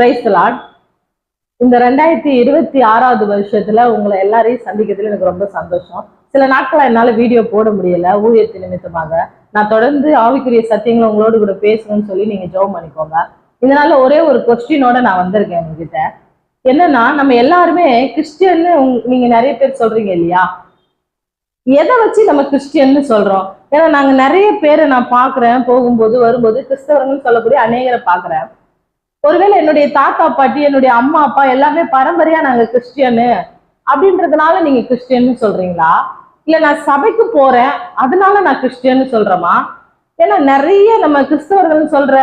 பிரைஸ்லாட் இந்த ரெண்டாயிரத்தி இருபத்தி ஆறாவது வருஷத்துல உங்களை எல்லாரையும் சந்திக்கிறதுல எனக்கு ரொம்ப சந்தோஷம். சில நாட்களா என்னால வீடியோ போட முடியல ஊழியத்து நிமித்தமாக. நான் தொடர்ந்து ஆவிக்குரிய சத்தியங்களை உங்களோட கூட பேசணும்னு சொல்லி நீங்க ஜெபம் பண்ணிக்கோங்க. இதனால ஒரே ஒரு கொஸ்டினோட நான் வந்திருக்கேன் உங்ககிட்ட. என்னன்னா நம்ம எல்லாருமே கிறிஸ்டியன்னு நீங்க நிறைய பேர் சொல்றீங்க இல்லையா? எதை வச்சு நம்ம கிறிஸ்டியன்னு சொல்றோம்? ஏன்னா நாங்க நிறைய பேரை நான் பாக்குறேன் போகும்போது வரும்போது கிறிஸ்தவர்கள் சொல்லக்கூடிய அநேகரை பாக்குறேன் ஒருவேளை என்னுடைய தாத்தா பாட்டி என்னுடைய அம்மா அப்பா எல்லாமே பரம்பரையா நாங்க கிறிஸ்டியனு அப்படின்றதுனால நீங்க கிறிஸ்டியன்னு சொல்றீங்களா? இல்ல நான் சபைக்கு போறேன் அதனால நான் கிறிஸ்டியன்னு சொல்றேமா? ஏன்னா நிறைய நம்ம கிறிஸ்தவர்கள் சொல்ற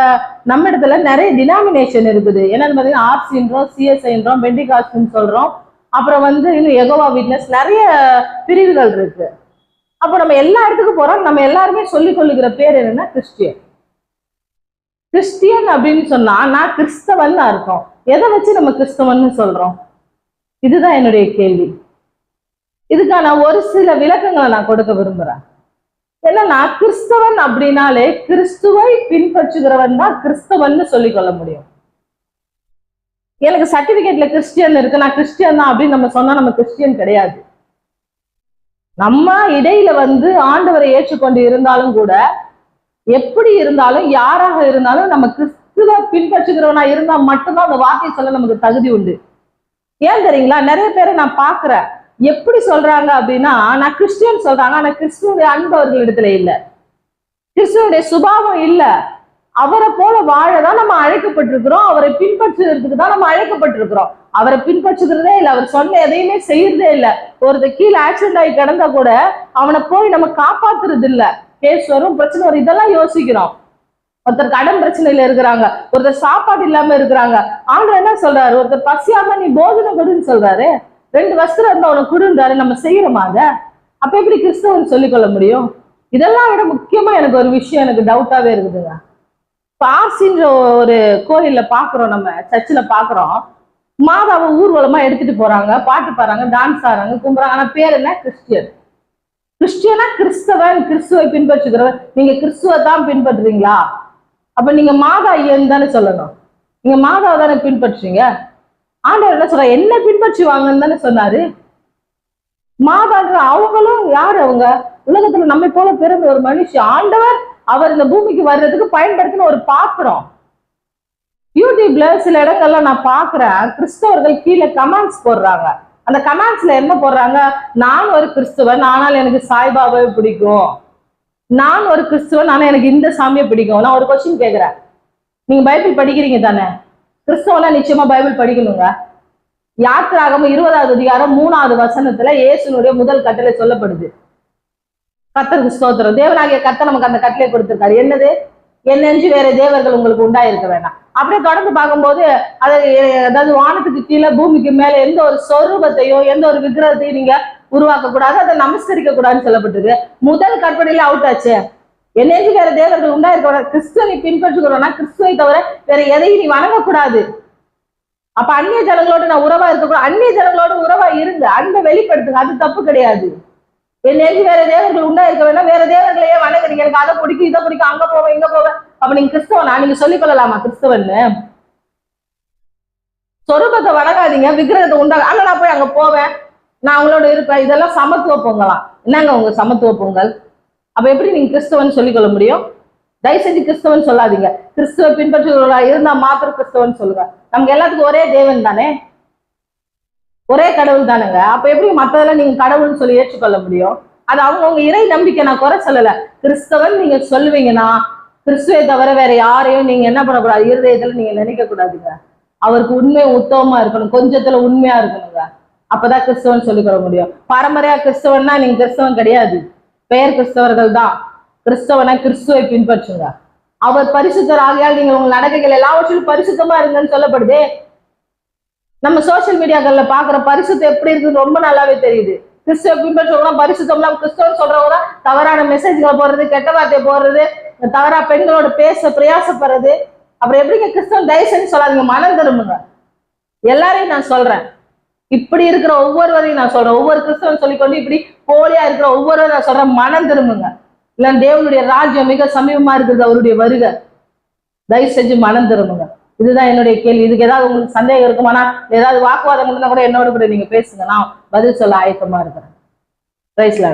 நம்ம இடத்துல நிறைய டினாமினேஷன் இருக்குது. என்னன்னு பார்த்தீங்கன்னா ஆர்சின்றோம் சிஎஸ்ஐன்றோம் பெண்டிகாஸ்ட்னு சொல்றோம். அப்புறம் வந்து இன்னும் எகோவா விட்னஸ் நிறைய பிரிவுகள் இருக்கு. அப்போ நம்ம எல்லா இடத்துக்கும் போறோம் நம்ம எல்லாருமே சொல்லிக் கொள்ளுகிற பேர் என்னன்னா கிறிஸ்டியன். கிறிஸ்டியன் அப்படின்னு சொன்னா நான் கிறிஸ்தவன் அர்த்தம் எதை வச்சு நம்ம கிறிஸ்தவன் சொல்றோம்? இதுதான் என்னுடைய கேள்வி. இதுக்கான ஒரு சில விளக்கங்களை நான் கொடுக்க விரும்புறேன். ஏன்னா நான் கிறிஸ்தவன் அப்படின்னாலே கிறிஸ்துவை பின்பற்றுகிறவன் தான் கிறிஸ்தவன் சொல்லிக் கொள்ள முடியும். எனக்கு சர்டிபிகேட்ல கிறிஸ்டியன் இருக்கு. நான் கிறிஸ்டியன் தான் அப்படின்னு நம்ம சொன்னா நம்ம கிறிஸ்டியன் கிடையாது. நம்ம இடையில வந்து ஆண்டவரை ஏற்றுக்கொண்டு இருந்தாலும் கூட எப்படி இருந்தாலும் யாராக இருந்தாலும் நம்ம கிறிஸ்துவ பின்பற்றுகிறவனா இருந்தா மட்டும்தான் அந்த வார்த்தை சொல்ல நமக்கு தகுதி உண்டு. ஏன் தெரியுங்களா? நிறைய பேரை நான் பாக்குறேன் எப்படி சொல்றாங்க அப்படின்னா நான் கிறிஸ்டியன் சொல்றாங்க ஆனா கிறிஸ்துவனுடைய அன்பு அவர்களிடத்துல இல்ல. கிறிஸ்துவனுடைய சுபாவம் இல்ல. அவரை போல வாழதான் நம்ம அழைக்கப்பட்டிருக்கிறோம். அவரை பின்பற்றுறதுக்கு தான் நம்ம அழைக்கப்பட்டிருக்கிறோம். அவரை பின்பற்றுகிறதே இல்லை. அவர் சொன்ன எதையுமே செய்யறதே இல்லை. ஒருத்தர் கீழே ஆக்சிடென்ட் ஆகி கிடந்தா கூட அவனை போய் நம்ம காப்பாத்துறது இல்லை கேஸ் வரும் பிரச்சனை வரும். இதெல்லாம் யோசிக்கிறோம். ஒருத்தர் கடன் பிரச்சனையில இருக்கிறாங்க. ஒருத்தர் சாப்பாடு இல்லாம இருக்கிறாங்க. ஆண்டவர் என்ன சொல்றாரு? ஒருத்தர் பசியாம நீ போஜனம் கொடுன்னு சொல்றாரு. ரெண்டு வஸ்திரம் இருந்தா உனக்கு கொடுன்றாரு. நம்ம செய்யறோமா அத? அப்ப எப்படி கிறிஸ்தவன் சொல்லிக்கொள்ள முடியும்? இதெல்லாம் விட முக்கியமா எனக்கு ஒரு விஷயம் எனக்கு டவுட்டாவே இருக்குதுங்க. பாசின்ற ஒரு கோயில்ல பாக்குறோம் நம்ம சர்ச்சில் பாக்குறோம் மாதாவை ஊர்வலமா எடுத்துட்டு போறாங்க பாட்டு பாடுறாங்க டான்ஸ் ஆடுறாங்க கும்புறாங்க ஆனா பேர் என்ன? கிறிஸ்டியன். கிறிஸ்டியனா கிறிஸ்தவன் கிறிஸ்துவை பின்பற்றுகிறவன் நீங்க கிறிஸ்துவை தான் பின்பற்றுறீங்களா அப்ப நீங்க மாதா ஐயன் தானே சொல்லணும். நீங்க மாதாவை தானே பின்பற்றுறீங்க? ஆண்டவர் என்ன சொல்ற என்ன பின்பற்றுவாங்கன்னு தானே சொன்னாரு. மாதான்ற அவங்களும் யாரு அவங்க? உலகத்துல நம்மை போல பிறந்த ஒரு மனுஷன் ஆண்டவர் அவர் இந்த பூமிக்கு வர்றதுக்கு பயன்படுத்தின ஒரு பாத்திரம். யூடியூப்ல சில இடங்கள்ல நான் பாக்குறேன். கிறிஸ்தவர்கள் கீழே கமெண்ட்ஸ் போடுறாங்க. அந்த கமெண்ட்ஸ்ல என்ன போடுறாங்க? நான் ஒரு கிறிஸ்துவன் ஆனால் எனக்கு சாய்பாபாவை பிடிக்கும். நான் ஒரு கிறிஸ்துவன் ஆனால் எனக்கு இந்த சாமியை பிடிக்கும். நான் ஒரு கொஸ்டின் கேட்குறேன் நீங்க பைபிள் படிக்கிறீங்க தானே? கிறிஸ்தவனா நிச்சயமா பைபிள் படிக்கணுங்க. யாத்திராகம இருபதாவது அதிகாரம் மூணாவது வசனத்துல இயேசுனுடைய முதல் கட்டளை சொல்லப்படுது. கத்தருக்கு ஸ்தோத்திரம். தேவனாகிய கத்தை நமக்கு அந்த கட்டளை கொடுத்திருக்காரு. என்னது? என்னென்று வேற தேவர்கள் உங்களுக்கு உண்டாயிருக்க வேண்டாம். அப்படியே தொடர்ந்து பார்க்கும்போது அது அதாவது வானத்துக்கு கீழே பூமிக்கு மேல எந்த ஒரு சொரூபத்தையோ எந்த ஒரு விக்கிரகத்தையும் நீங்க உருவாக்க கூடாது அதை நமஸ்கரிக்க கூடாதுன்னு சொல்லப்பட்டிருக்கு. முதல் கற்பனையில அவுட் ஆச்சு. என்னென்று வேற தேவர்கள் உண்டாயிருக்க வேண்டாம். கிறிஸ்துவனை பின்பற்றுகிறோம்னா கிறிஸ்துவை தவிர வேற எதையும் நீ வணங்கக்கூடாது. அப்ப அந்நிய ஜனங்களோட நான் உறவா இருக்கக்கூடாது. அந்நிய ஜனங்களோட உறவா இருந்து அன்பை வெளிப்படுத்துங்க. அது தப்பு கிடையாது. என் வேற தேவர்கள் உண்டா இருக்க வேண்டாம். வேற தேவர்களையே வணங்குறீங்க. எனக்கு அதை பிடிக்கும் இதை பிடிக்கும். அங்க போவேன் இங்க அப்ப நீங்க கிறிஸ்தவனா? நீங்க சொல்லிக் கொள்ளலாமா கிறிஸ்தவன்னு? சொரூபத்தை வணங்காதீங்க விக்கிரகத்தை உண்டாக அங்க நான் போய் அங்க போவேன். நான் அவங்களோட இருப்பேன். இதெல்லாம் சமத்துவ பொங்கலாம் என்னங்க உங்க சமத்துவ பொங்கல்? அப்ப எப்படி நீங்க கிறிஸ்தவன் சொல்லிக் கொள்ள முடியும்? தயவு செஞ்சு கிறிஸ்தவன் சொல்லாதீங்க. கிறிஸ்துவ பின்பற்றுகிறவர்களா இருந்தா மாத்திரம் கிறிஸ்தவன் சொல்லுங்க. நமக்கு எல்லாத்துக்கும் ஒரே தேவன் தானே? ஒரே கடவுள் தானுங்க. அப்ப எப்படி மத்ததெல்லாம் நீங்க கடவுள்னு சொல்லி ஏற்றுக்கொள்ள முடியும்? அது அவங்கவுங்க இறை நம்பிக்கை நான் குறை சொல்லல. கிறிஸ்தவன் நீங்க சொல்லுவீங்கன்னா கிறிஸ்துவை தவிர வேற யாரையும் நீங்க என்ன பண்ணக்கூடாது இருதயத்துல நீங்க நினைக்க கூடாதுங்க. அவருக்கு உண்மை உத்தமமா இருக்கணும். கொஞ்சத்துல உண்மையா இருக்கணுங்க. அப்பதான் கிறிஸ்தவன் சொல்லிக்கொள்ள முடியும். பரம்பரையா கிறிஸ்தவன்னா நீங்க கிறிஸ்தவன் கிடையாது. பெயர் கிறிஸ்தவர்கள் தான். கிறிஸ்தவனா கிறிஸ்துவை பின்பற்றுங்க. அவர் பரிசுத்தர் ஆகையால் நீங்க உங்க நடக்கைகள் எல்லாவற்றிலும் பரிசுத்தமா இருங்கன்னு சொல்லப்படுதே. நம்ம சோசியல் மீடியாக்கள்ல பாக்குற பரிசுத்தம் எப்படி இருக்குன்னு ரொம்ப நல்லாவே தெரியுது. கிறிஸ்துவ பின்பற்றவங்க பரிசுத்தம்லாம் கிறிஸ்தவன் சொல்றவங்க தவறான மெசேஜ்களை போடுறது கெட்ட வார்த்தை போடுறது தவறா பெண்களோட பேச பிரயாசப்படுறது. அப்புறம் எப்படிங்க கிறிஸ்தவன் தயவு செஞ்சு சொல்லாதீங்க மனம் திரும்புங்க. எல்லாரையும் நான் சொல்றேன். இப்படி இருக்கிற ஒவ்வொருவரையும் நான் சொல்றேன். ஒவ்வொரு கிறிஸ்தவன் சொல்லிக்கொண்டு இப்படி போலியா இருக்கிற ஒவ்வொருவரும் நான் சொல்றேன். மனம் திரும்புங்க. இல்ல தேவனுடைய ராஜ்யம் மிக சமீபமா இருக்குது அவருடைய வருகை. தயவு செஞ்சு மனம் திரும்புங்க. இதுதான் என்னுடைய கேள்வி. இதுக்கு ஏதாவது உங்களுக்கு சந்தேகம் இருக்குமானா ஏதாவது வாக்குவாதம் இருந்தா கூட என்னோட கூட நீங்க பேசுங்க. நான் பதில் சொல்ல ஆயத்தமா இருக்கிறேன். பிரைஸ்ல